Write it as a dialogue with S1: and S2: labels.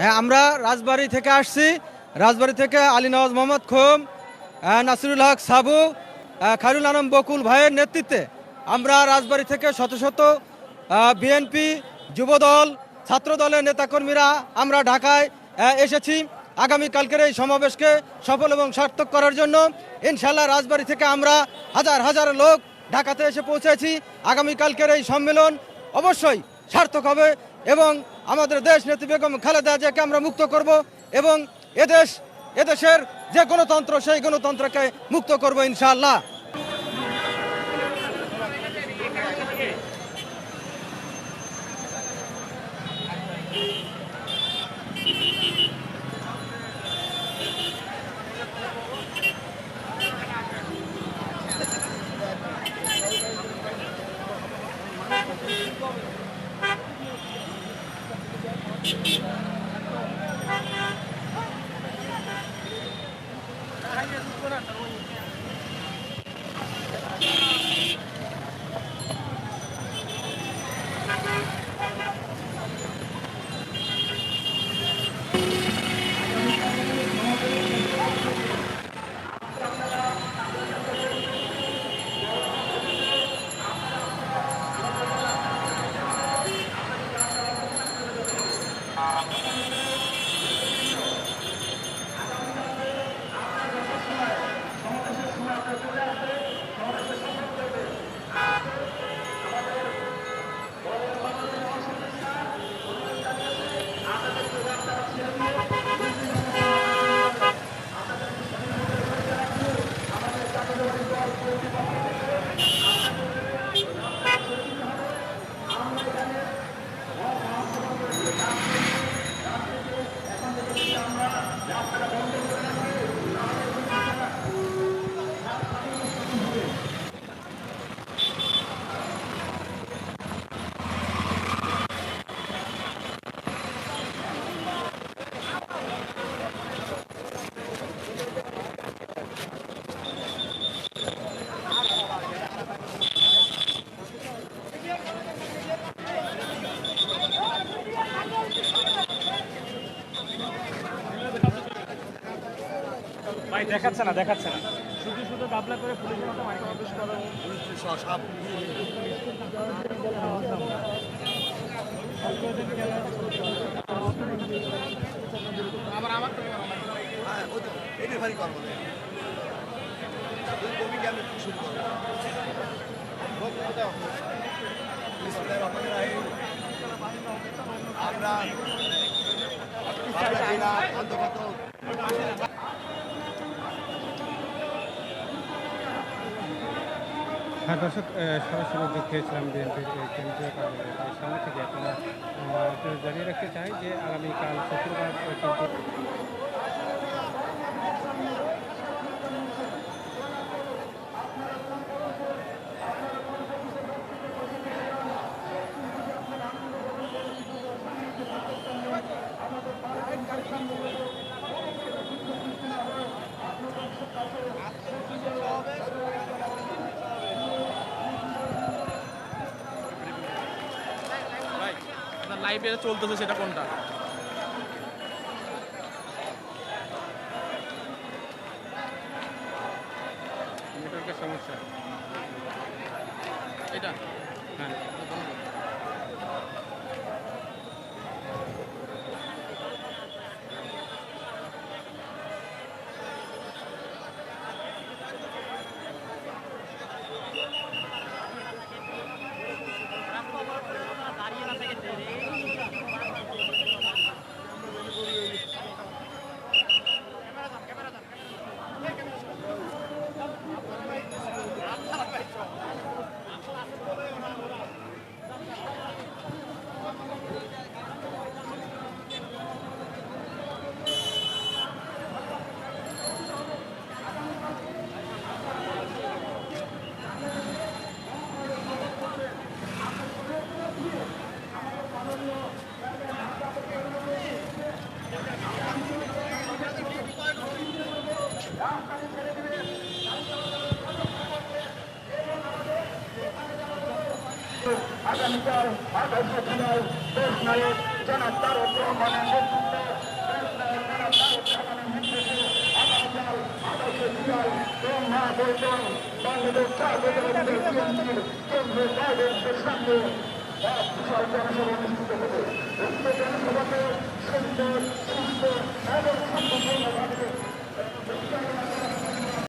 S1: হ্যাঁ আমরা রাজবাড়ি থেকে আসছি। রাজবাড়ি থেকে আলী নওয়াজ মোহাম্মদ খোম আহ, নাসিরুল হক সাবু আহ, খায়রুল আলম বকুল ভাইয়ের নেতৃত্বে আমরা রাজবাড়ি থেকে শত শত বিএনপি যুবদল ছাত্র দলের নেতাকর্মীরা আমরা ঢাকায় এসেছি। আগামীকালকের এই সমাবেশকে সফল এবং সার্থক করার জন্য ইনশাল্লাহ রাজবাড়ি থেকে আমরা হাজার হাজার লোক ঢাকাতে এসে পৌঁছেছি। আগামীকালকের এই সম্মেলন অবশ্যই সার্থক হবে। এবং আমাদের দেশ নেত্রী বেগম খালেদা জিয়াকে আমরা মুক্ত করব এবং এদেশ এদেশের যে গণতন্ত্র, সেই গণতন্ত্রকে মুক্ত করব ইনশাআল্লাহ।
S2: ভাই দেখাচ্ছে না দেখাচ্ছে না। শুধু শুধু গাবলা করে পুলিশের মতো মাইকে প্রবেশ করো
S3: হ্যাঁ দর্শক আহ, সরাসরি যুক্ত হয়েছিলাম বিএনপির কেন্দ্রীয় কার্যালয়ের সামনে থেকে। আপনারা জানিয়ে রাখতে চাই যে আগামীকাল শুক্রবার
S2: লাইভে চলতেছে সেটা কোনটা?
S3: নেটওয়ার্কের সমস্যা।
S2: এটা
S3: হ্যাঁ
S4: আগামীকাল আদর্শ দিনের দেশ নায়ক জনাব তারক রহমানের নেতৃত্বে
S2: দেশ নায়ক জনাব তারক রহমানের নেতৃত্বে সুন্দর সুস্থ এবং সম্পূর্ণভাবে